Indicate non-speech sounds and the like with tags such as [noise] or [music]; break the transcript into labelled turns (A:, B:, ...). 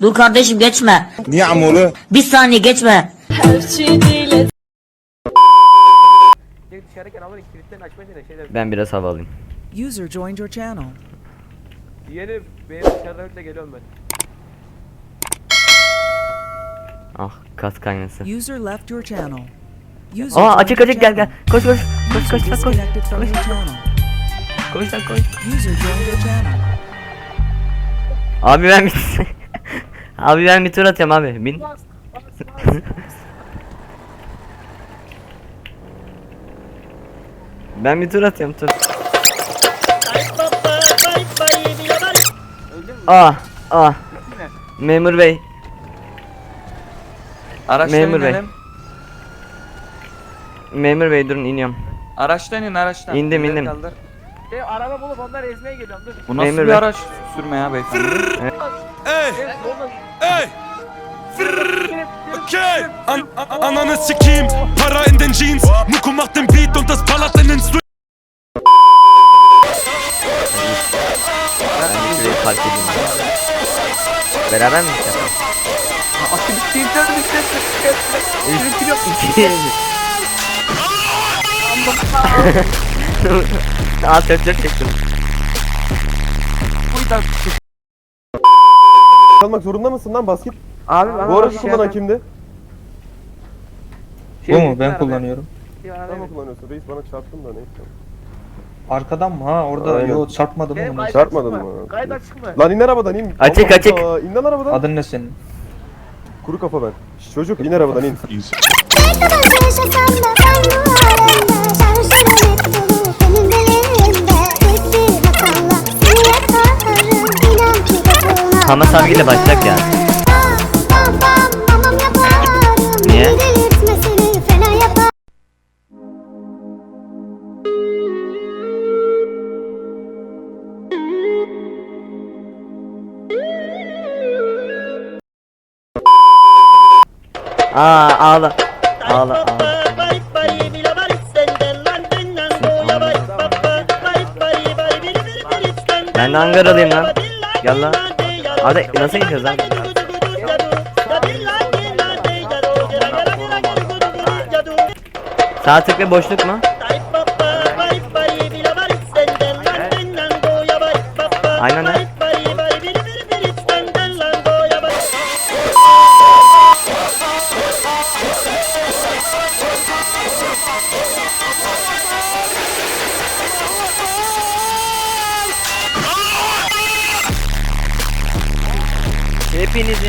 A: Dur kardeşim geçme.
B: Niye amolu?
A: Bir saniye geçme.
C: Direkt dışarıken ama kilitlerini açmasana şeyler.
D: Ben biraz hava alayım.
E: User joined your channel.
C: Diğeri benim dışarıdan öyle geliyorum ben.
D: Ah kas kaynası.
E: User left your channel. User
D: Aa açık açık gel gel. Koş koş. Koş koş koş koş. Koş lan koş.
E: User joined your channel.
D: Abi ben bir [laughs] Abi ben bir tur atıyorum abi. Bin. [laughs] ben bir tur atıyorum tur. Ah ah. Memur bey.
F: Araçtan
D: Memur bey.
F: inelim.
D: Memur bey durun iniyorum.
F: Araçtan in araçtan.
D: İndim,
F: İleri
D: indim.
F: kaldır.
C: Şey araba bulup onları ezmeye geliyorum dur.
F: Bu nasıl
D: Memur
F: bir
D: bey.
F: araç sürme ya beyefendi?
C: Evet, yolda-
G: Ey! An an Ananı sikeyim, Para in den Jeans, Muko macht den Beat und das ballert in den Street.
D: Park edeyim. Beraber mi yapalım? İki. [laughs] Aa tört tört çektim.
H: Kalmak zorunda mısın lan basket?
C: Abi
H: Bu
C: şey
H: kullanan
C: yapayım.
H: kimdi?
C: Şey,
I: Bu mu? Ben kullanıyorum.
H: Sen mi kullanıyorsun? Reis bana çarptın da neyse.
I: Arkadan mı? Ha orada
H: Aynen.
I: yo çarpmadım
C: Benim
I: mı?
C: kaydı
H: Çarpmadın mı?
C: Kayıt açık mı?
H: Lan in arabadan in.
D: Açık,
H: Allah
D: açık.
H: Allah, İn lan arabadan.
I: Adın ne senin?
H: Kuru kafa ben. Şş, Çocuk in arabadan in.
D: Hamas abiyle başlayacak ya. Niye? Aa ağla. Ağla ağla. Ben de Ankaralıyım lan. Gel lan. Hadi nasıl gidiyoruz lan? Sağ tık ve boşluk mu? Aynen AP నుంచి